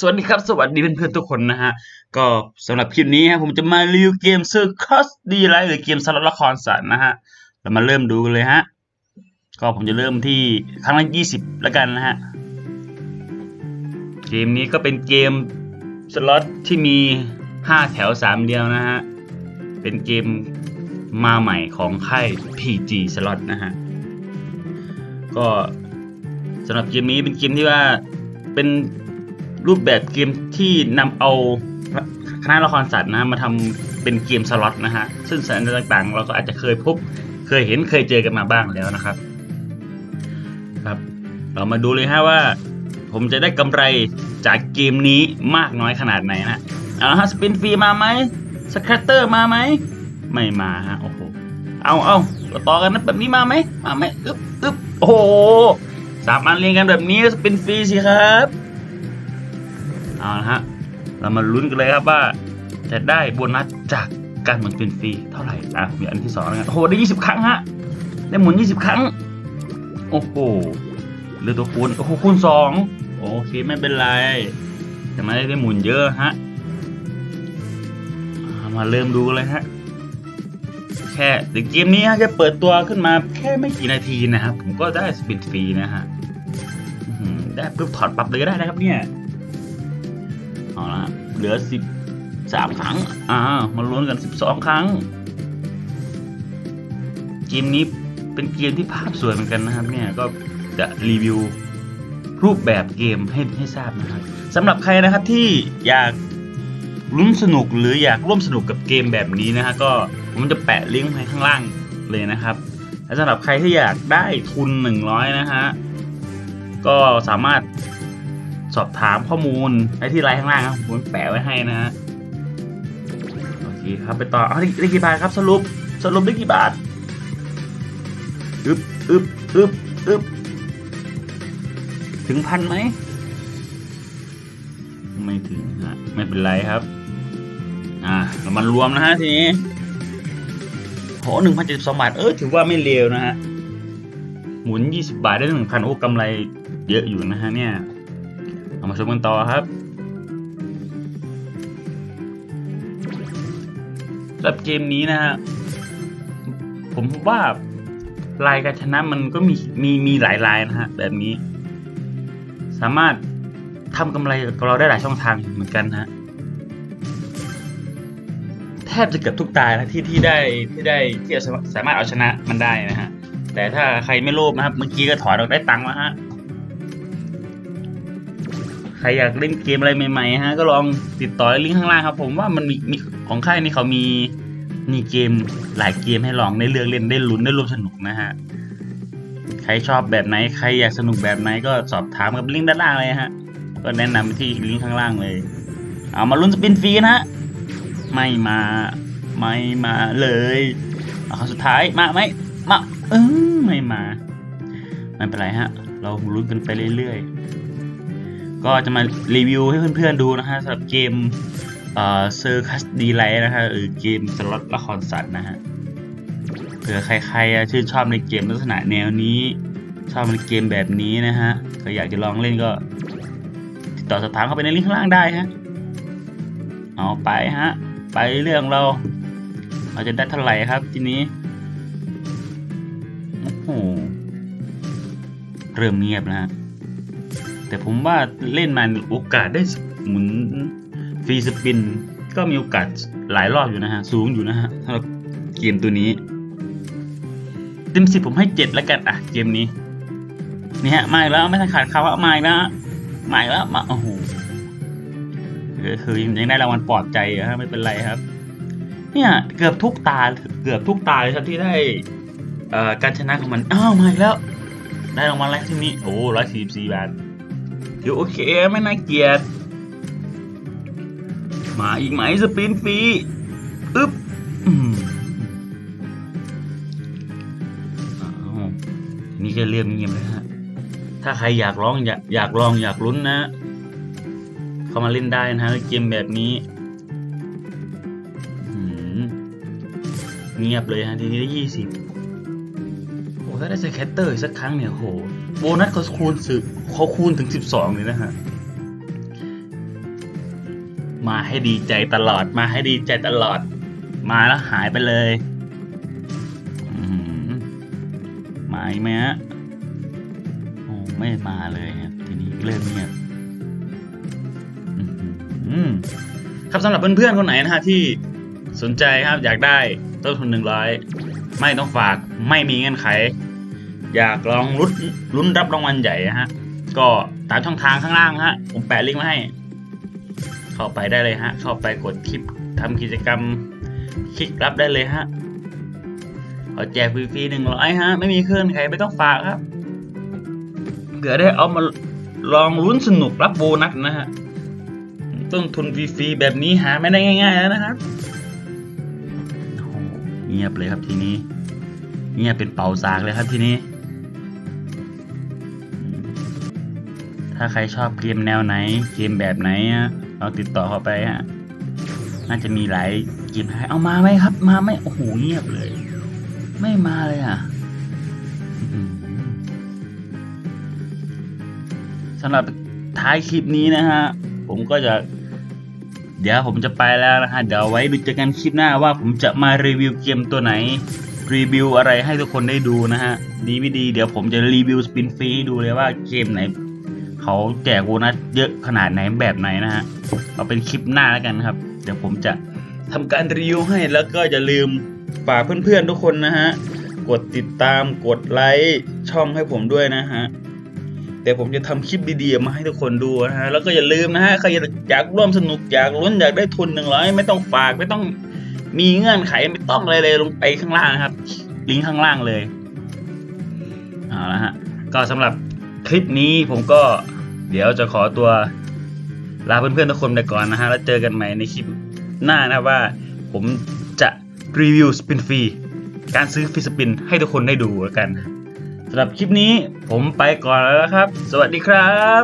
สวัสดีครับ สวัสดีเพื่อนๆทุกคนนะฮะ ก็สำหรับคลิปนี้ฮะผมจะมารีวิวเกม Circus d l i g h t หรือเกมสลับละครสัตว์นะฮะ เรามาเริ่มดูกันเลยฮะ ก็ผมจะเริ่มที่ครั้งละ20แล้วกันนะฮะ เกมนี้ก็เป็นเกมสล็อตที่มี5แถว3เดียวนะฮะ เป็นเกมมาใหม่ของค่าย PG Slot นะฮะ ก็สำหรับเกมนี้เป็นเกมที่ว่าเป็น รูปแบบเกมที่นำเอาคณะละครสัตว์นะฮะมาทำเป็นเกมสล็อตนะฮะซึ่งสัญญาต่างๆ เราก็อาจจะเคยพบเคยเห็นเคยเจอกันมาบ้างแล้วนะครับครับ เรามาดูเลยฮะว่า ผมจะได้กำไรจากเกมนี้มากน้อยขนาดไหนนะเอาฮะสปินฟรีมาไหมสครัตเตอร์มาไหมไม่มาฮะโอ้โหเอาเอาต่อกันนะแบบนี้มาไหมมาไหมอึ๊บอึ๊บโอ้โหสามอันเรียงกันแบบนี้สปินฟรีสิครับ เอาละฮะ เรามาลุ้นกันเลยครับว่า จะได้โบนัสจากการหมุนเป็นฟรีเท่าไหร่อะมีอันที่สองแล้วกันโอ้โหได้ยี่สิบครั้งฮะได้หมุนยี่สิบครั้ง โอ้โหเลือตัวคูณโอ้โหคูณสองโอเคไม่เป็นไรแต่ไม่ได้หมุนเยอะฮะมาเริ่มดูกันเลยฮะแค่เกมนี้ฮะแค่เปิดตัวขึ้นมาแค่ไม่กี่นาทีนะครับผมก็ได้สปินฟรีนะฮะได้ปุ๊บถอดปรับเลยก็ได้นะครับเนี่ย เอาละเหลือสิบสามครั้ง อ่า มาลุ้นกันสิบสองครั้ง เกมนี้เป็นเกมที่ภาพสวยเหมือนกันนะครับ เนี่ย ก็จะรีวิวรูปแบบเกมให้ให้ทราบนะครับสำหรับใครนะครับที่อยากลุ้นสนุกหรืออยากร่วมสนุกกับเกมแบบนี้นะฮะก็ผมจะแปะลิงก์ไว้ข้างล่างเลยนะครับและสำหรับใครที่อยากได้ทุน 100 นะฮะก็สามารถ สอบถามข้อมูลได้ที่ไลน์ข้างล่างครับผมแปะไว้ให้นะฮะโอเคครับไปต่อเอาได้ได้กี่บาทครับสรุปสรุปได้กี่บาทอึบอึบอึบอึบถึงพันไหมไม่ถึงฮะไม่เป็นไรครับ อ่าเรามารวมนะฮะทีนี้โหหนึ่งพันเจ็ดสิบสองบาท เออถือว่าไม่เลวนะฮะ หมุนยี่สิบาทได้หนึ่งพันโอ้กำไรเยอะอยู่นะฮะเนี่ย มาชมกันต่อครับสำหรับเกมนี้นะฮะผมว่าลายการชนะมันก็มีมีมีหลายลายนะฮะแบบนี้ สามารถทำกำไรกับเราได้หลายช่องทางเหมือนกันนะฮะแทบจะเกือบทุกตายนะที่ที่ได้ที่ได้ที่สามารถเอาชนะมันได้นะฮะแต่ถ้าใครไม่โลภนะครับเมื่อกี้ก็ถอนเราได้ตังค์แล้วฮะ ครอยากเล่นเกมอะไรใหม่ๆฮะก็ลองติดต่อลิงก์ข้างล่างครับ ผมว่ามันมีมีของค่ายนี้เขามีมีเกมหลายเกมให้ลองได้เลือกเล่นได้ลุ้นได้ร่วมสนุกนะฮะใครชอบแบบไหนใครอยากสนุกแบบไหนก็สอบถามกับลิงก์ด้านล่างเลยฮะก็แนะนำไปที่ลิงก์ข้างล่างเลย เอามาลุ้นสปินฟรีนะฮะไม่มาไม่มาเลยเอาสุดท้ายมาไหมมาเออไม่มาไม่เป็นไรฮะ เราลุ้นกันไปเรื่อยๆ ก็จะมารีวิวให้เพื่อนๆดูนะฮะสำหรับเกมเอ่อเซอร์คัสดีไลท์นะฮะหรือเกมสล็อตละครสัตว์นะฮะเผื่อใครๆชื่นชอบในเกมลักษณะแนวนี้ ชอบในเกมแบบนี้นะฮะก็อยากจะลองเล่นก็ ติดต่อสอบถามเข้าไปในลิงก์ข้างล่างได้ฮะเอาไปฮะ ไปเรื่องเรา เราจะได้เท่าไหร่ครับทีนี้โอ้โหเริ่มเงียบแล้วฮะ แต่ผมว่าเล่นมาโอกาสได้หมุนฟรีสปิน ก็มีโอกาสหลายรอบอยู่นะฮะ สูงอยู่นะฮะสำหรับเกมตัวนี้เต็มสิบผมให้เจ็ดแล้วกันอะเกมนี้นี่ฮะมาอีกแล้วไม่ทันขาดคำว่ามาอีกแล้วมาอีกแล้วมาโอ้โหคือยังได้รางวัลปลอบใจฮะไม่เป็นไรครับ เนี่ยเกือบทุกตาเกือบทุกตาเลยครับที่ได้อ่อการชนะของมันอ้าวมาอีกแล้ว ได้รางวัลอะไรที่นี้โอ้ร้อยสี่สิบสี่บาท เดี๋ยวโอเคไม่น่าเกลียด มาอีกไหมสปินฟรีอึ๊บอืมอ้าวนี่ก็เริ่มเงียบแล้วฮะ ถ้าใครอยากร้องอยากอยากลองอยากลุ้นนะ เข้ามาเล่นได้นะฮะเกมแบบนี้เงียบเลยฮะทีนี้ได้ยี่สิบโอ้ถ้าได้สแคตเตอร์อีกสักครั้งเนี่ยโห โบนัสเขาคูณสึกเขาคูณถึงสิบสองเลยนะฮะ มาให้ดีใจตลอดมาให้ดีใจตลอด มาแล้วหายไปเลยหมาอีกไหมฮะโอ้ไม่มาเลยครับทีนี้เริ่มเงียบครับสำหรับเพื่อนๆคนไหนนะฮะที่สนใจครับอยากได้ต้นทุนหนึ่งร้อยไม่ต้องฝากไม่มีเงื่อนไข อยากลองลุ้นลุ้นรับรางวัลใหญ่ฮะ ก็ตามช่องทางข้างล่างฮะ ผมแปะลิงก์ไว้ให้ เข้าไปได้เลยฮะ เข้าไปกดคลิปทำกิจกรรมคลิกรับได้เลยฮะเอแจกฟรีๆหนึ่งร้อยฮะ ไม่มีเครื่องใครไม่ต้องฝากครับเผื่อได้เอามาลองลุ้นสนุกรับโบนัสนะฮะ ต้นทุนฟรีๆแบบนี้หาไม่ได้ง่ายๆแล้วนะครับโหเงียบเลยครับทีนี้เงียบเป็นเป่าซากเลยครับทีนี้าใครชอบเกมแนวไหน เกมแบบไหนอะเราติดต่อเข้าไปฮะ น่าจะมีหลายเกมให้เอามาไหมครับ มาไหมโอ้โหเงียบเลย ไม่มาเลยอะสำหรับท้ายคลิปนี้นะฮะ ผมก็จะ เดี๋ยวผมจะไปแล้วนะฮะ เดี๋ยวไว้ดูเจอกันคลิปหน้าว่าผมจะมารีวิวเกมตัวไหน รีวิวอะไรให้ทุกคนได้ดูนะฮะ ดีไม่ดี เดี๋ยวผมจะรีวิวสปินฟรีดูเลยว่าเกมไหน เขาแจกโบนัสเยอะขนาดไหนแบบไหนนะฮะเอาเป็นคลิปหน้าแล้วกันครับ เดี๋ยวผมจะทำการรีวิวให้แล้วก็อย่าลืมฝากเพื่อนๆทุกคนนะฮะกดติดตามกดไลค์ช่องให้ผมด้วยนะฮะเดี๋ยวผมจะทำคลิปดีๆมาให้ทุกคนดูนะฮะแล้วก็อย่าลืมนะฮะใครอยากร่วมสนุกอยากลุ้นอยากได้ทุนหนึ่งร้อยไม่ต้องฝากไม่ต้องมีเงื่อนไขไม่ต้องอะไรเลยลงไปข้างล่างนะครับ ลิงก์ข้างล่างเลยเอาละฮะก็สำหรับคลิปนี้ผมก็ เดี๋ยวจะขอตัวลาเพื่อนๆทุกคนไปก่อนนะฮะ แล้วเจอกันใหม่ในคลิปหน้านะว่า ผมจะรีวิวสปินฟรีการซื้อฟรีสปินให้ทุกคนได้ดูกันสำหรับคลิปนี้ผมไปก่อนแล้วนะครับ สวัสดีครับ